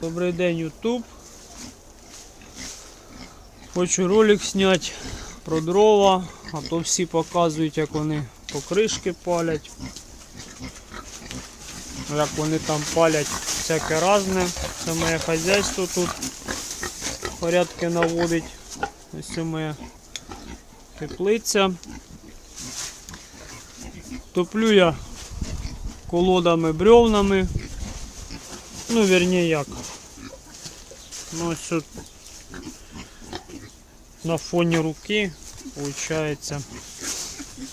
Добрий день, Ютуб. Хочу ролик зняти про дрова, а то всі показують, як вони покришки палять. Як вони там палять всяке різне. Це моє хазяйство тут порядки наводить. Ось це моя теплиця. Топлю я колодами бревнами. Ну, верні як. Ну, ось тут на фоні руки, виходить,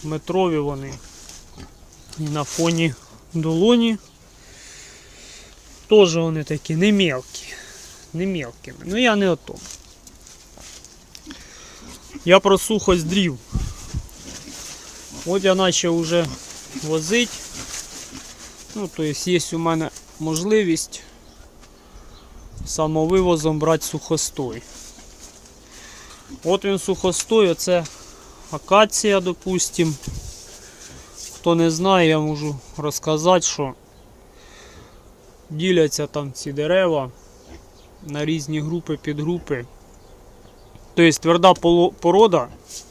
метрові вони. І на фоні долоні теж вони такі не мелкі. Не мелкими. Ну я не о том. Я про сухость дрів. От я почав вже возити. Ну, то є у мене можливість самовивозом брати сухостой. От він сухостой, оце акація, допустим. Хто не знає, я можу розказати, що діляться там ці дерева на різні групи, підгрупи. Тобто тверда порода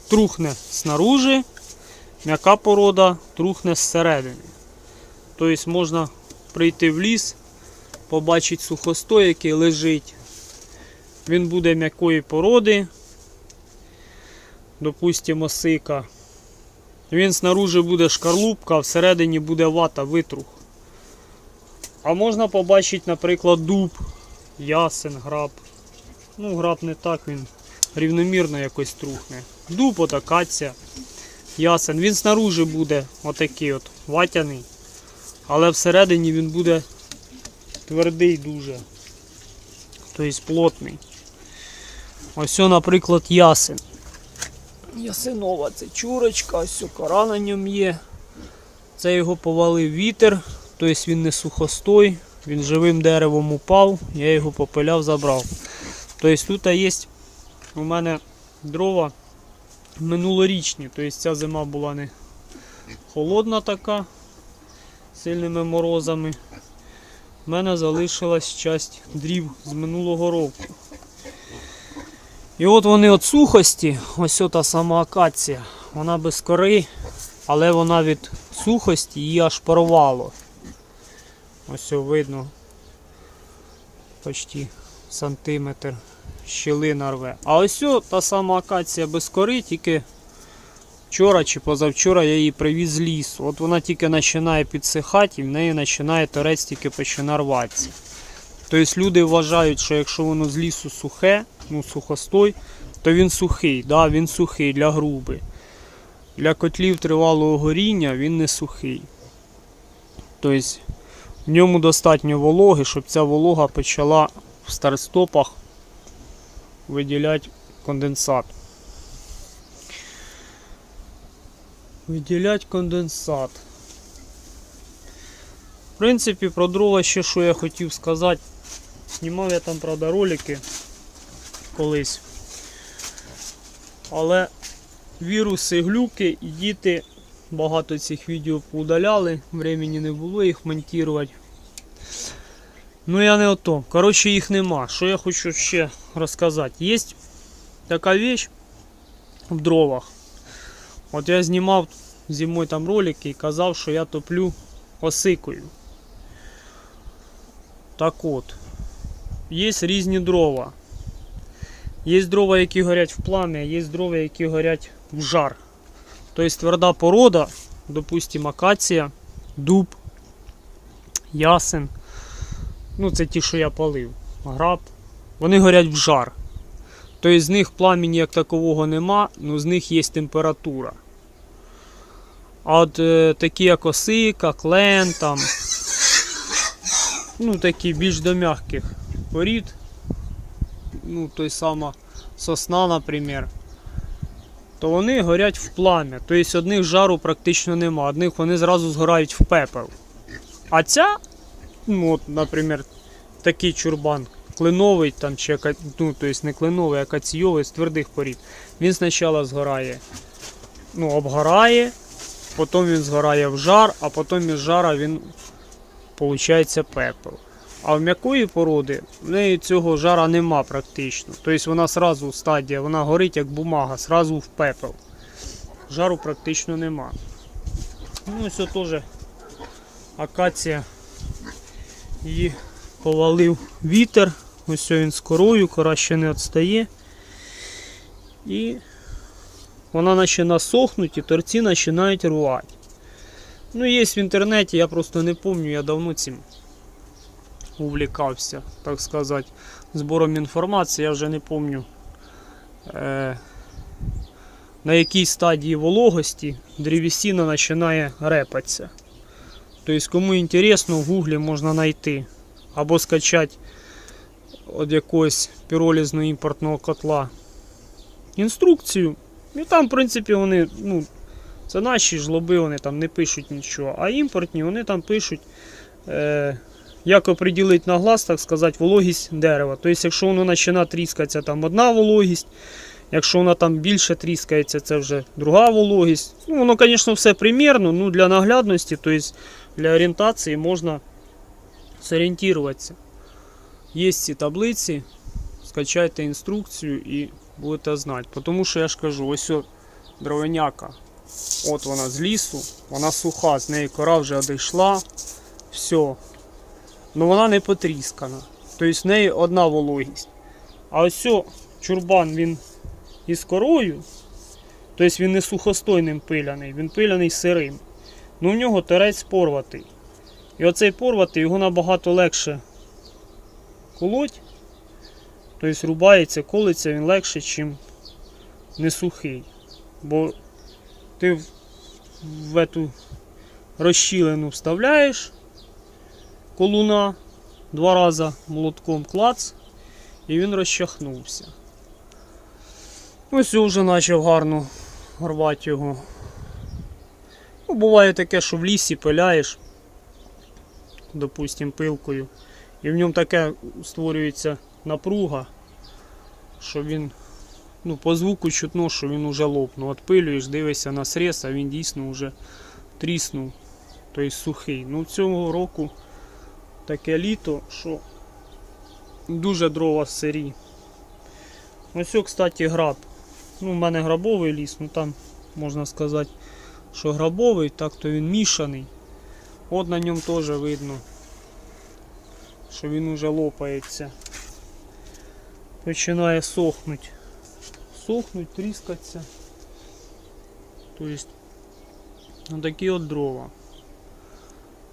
трухне снаружи, м'яка порода трухне зсередини. Тобто можна прийти в ліс, побачити сухостой, який лежить. Він буде м'якої породи, допустимо, осика. Він снаружи буде шкарлупка, а всередині буде вата, витрух. А можна побачити, наприклад, дуб, ясен, граб. Ну, граб не так, він рівномірно якось трухне. Дуб, отакація, ясен. Він снаружи буде отакий от ватяний. Але всередині він буде твердий дуже. Тобто плотний. Ось, наприклад, ясен. Ясинова це чурочка, ось кора на ньому є. Це його повалив вітер, тобто він не сухостой, він живим деревом упав, я його попиляв, забрав. Тобто тут є у мене дрова минулорічні, тобто ця зима була не холодна така, сильними морозами. У мене залишилась часть дрів з минулого року. І от вони від сухості, ось та сама акація, вона без кори, але вона від сухості її аж порвало. Ось видно почти сантиметр щілина рве. А ось та сама акація без кори, тільки вчора чи позавчора я її привіз з лісу. От вона тільки починає підсихати і в неї починає торець тільки починає рватися. Тобто люди вважають, що якщо воно з лісу сухе, ну сухостой, то він сухий, да, він сухий для груби. Для котлів тривалого горіння він не сухий. Тобто в ньому достатньо вологи, щоб ця волога почала в старстопах виділяти конденсат. Виділяти конденсат. В принципі, про дрова ще що я хотів сказати. Знімав я там, правда, ролики колись. Але віруси, глюки і діти багато цих відео поудаляли, времени не було їх монтувати. Ну я не о том. Коротше, їх нема. Що я хочу ще розказати? Є така вещь в дровах. От я знімав зимою там ролики і казав, що я топлю осикою. Так от, є різні дрова. Є дрова, які горять в плам'я, є дрова, які горять в жар. Тобто тверда порода, допустимо, акація, дуб, ясен. Ну, це ті, що я палив. Граб. Вони горять в жар. Тобто з них пламені як такового нема, але з них є температура. А от е, такі як осика, клен, там, ну такі більш до м'яких порід, ну той сама сосна, наприклад, то вони горять в плам'я. Тобто одних жару практично нема, одних вони зразу згорають в пепел. А ця, ну от, наприклад, такий чурбан, кленовий там, чи ну, тобто не кленовий, а каційовий з твердих порід. Він спочатку згорає, ну, обгорає, потім він згорає в жар, а потім із жара він виходить пепел. А в м'якої породи в неї цього жара нема практично. Тобто вона сразу стадія, вона горить як бумага, сразу в пепел. Жару практично нема. Ну, ось теж акація її повалив вітер. Ось він з корою, кора ще не відстає. І вона починає сохнути і торці починають рвати. Ну, є в інтернеті, я просто не пам'ятаю, я давно цим увлікався, так сказати, збором інформації. Я вже не пам'ятаю, е, на якій стадії вологості древесина починає репатися. Тобто, кому інтересно, в гуглі можна знайти або скачати від якогось піролізного імпортного котла інструкцію. І там, в принципі, вони, ну, це наші жлоби, вони там не пишуть нічого. А імпортні вони там пишуть, е, як оприділити на глаз, так сказати, вологість дерева. Тобто, якщо воно починає тріскатися, там одна вологість. Якщо вона там більше тріскається, це вже друга вологість. Ну, воно, звісно, все примірно, ну для наглядності, тобто для орієнтації можна зорієнтуватися. Є ці таблиці, скачайте інструкцію і будете знати. Тому що я ж кажу, ось о, дровеняка. От вона з лісу, вона суха, з неї кора вже одійшла. Все. Ну вона не потріскана. Тобто в неї одна вологість. А ось чурбан він із корою. Тобто він не сухостойним пиляний, він пиляний сирим. Ну в нього терець порватий. І оцей порватий його набагато легше колоть. Тобто рубається, колиться він легше, ніж не сухий. Бо ти в, эту розщілину вставляєш колуна два рази молотком клац, і він розчахнувся. Ось вже почав гарно рвати його. Ну, буває таке, що в лісі пиляєш, допустим, пилкою, і в ньому таке створюється напруга, що він ну, по звуку чутно, що він уже лопнув. Отпилюєш, дивишся на срез, а він дійсно вже тріснув, тобто сухий. Ну, цього року таке літо, що дуже дрова сирі. Ось, кстати, граб. Ну, у мене грабовий ліс, ну там можна сказати, що грабовий, так то він мішаний. От на ньому теж видно, що він уже лопається. Починає сохнути. Сохнуть, тріскатися. Тобто, ну такі от дрова.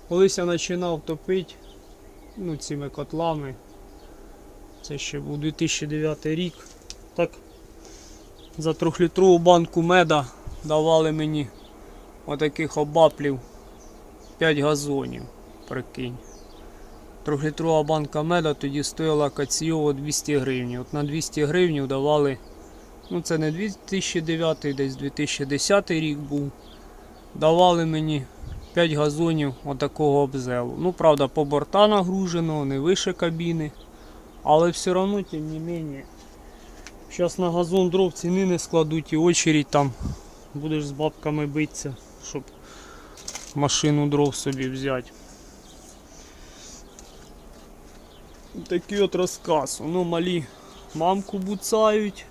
Колись я починав топити ну, цими котлами. Це ще був 2009 рік. Так за трьохлітрову банку меда давали мені отаких обаплів 5 газонів. Прикинь. Трьохлітрова банка меда тоді стояла каціово 200 гривень. От на 200 гривень давали, ну це не 2009, десь 2010 рік був. Давали мені 5 газонів отакого обзелу. Ну, правда, по борта нагружено, не вище кабіни. Але все одно, тим не менее, Зараз на газон дров ціни не складуть і очередь там будеш з бабками битися, щоб машину дров собі взяти. Такий от розказ. Воно малі мамку буцають.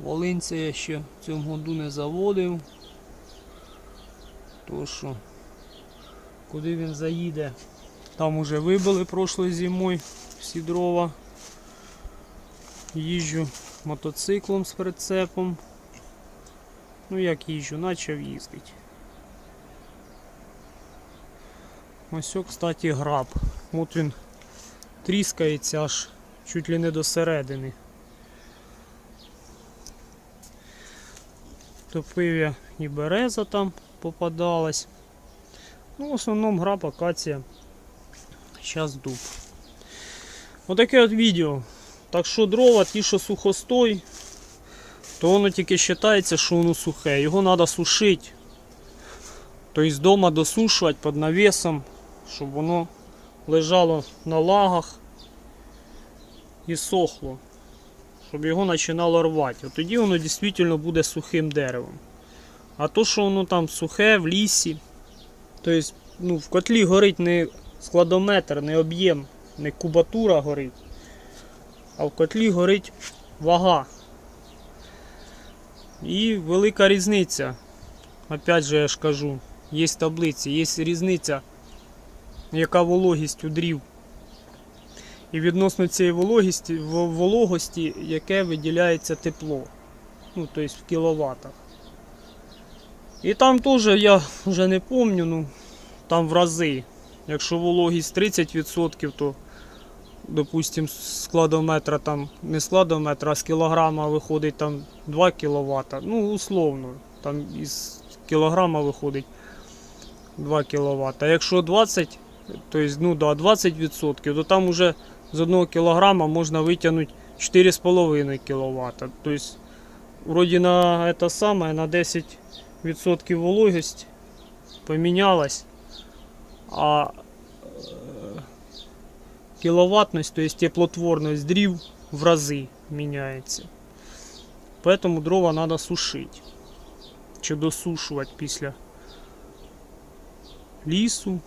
Волинця я ще в цьому году не заводив. То що, куди він заїде? Там уже вибили прошлою зимою всі дрова. Їжджу мотоциклом з прицепом. Ну як їжджу, почав їздити. Ось, кстати, граб. От він тріскається аж чуть ли не до середини. Топив я і береза там попадалась. Ну, в основному граб, акація. Зараз дуб. Отаке от відео. Так що дрова, ті, що сухостой, то воно тільки вважається, що воно сухе. Його треба сушити. Тобто вдома досушувати під навісом, щоб воно лежало на лагах і сохло. Щоб його починало рвати. От тоді воно дійсно буде сухим деревом. А то, що воно там сухе в лісі, тобто ну, в котлі горить не складометр, не об'єм, не кубатура горить, а в котлі горить вага. І велика різниця. Опять же, я ж кажу, є таблиці, є різниця, яка вологість у дрів. І відносно цієї вологості, вологості, яке виділяється тепло. Ну, тобто в кіловатах. І там теж я вже не пам'ятаю, ну там в рази. Якщо вологість 30%, то, допустим, з складометра там не складометра, а з кілограма виходить там 2 кВт. Ну, условно, там із кілограма виходить 2 кВт. А якщо 20, то есть, ну, да, 20%, то там уже з 1 кілограма можна витягнути 4,5 кВт. Тобто, вроді на это саме, на 10% вологість помінялась, а е, кіловатність, то есть теплотворність дрів в рази міняється. Поэтому дрова треба сушити. Чи досушувати після лісу.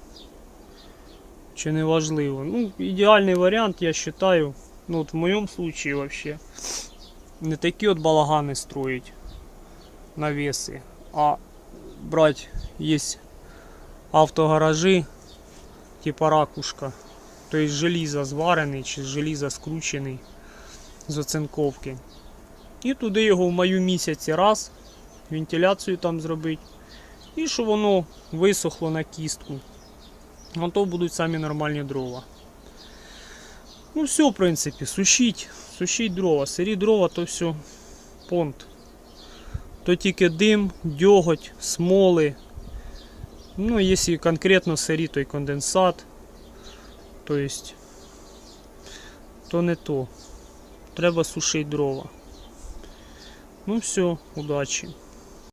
Чи не важливо. Ну, ідеальний варіант, я вважаю, ну от в моєму случае вообще, не такі от балагани строїть навеси, а брать є автогаражі, типа ракушка, тобто желізо зварений чи желізо скручений з оцинковки. І туди його в маю місяці раз, вентиляцію там зробити. І щоб воно висохло на кістку. То будуть самі нормальні дрова. Ну все, в принципі, сушіть, сушіть дрова. Сирі дрова то все понт. То тільки дим, дьоготь, смоли. Ну, якщо конкретно сирі, то й конденсат. То есть, то не то. Треба сушити дрова. Ну все, удачі.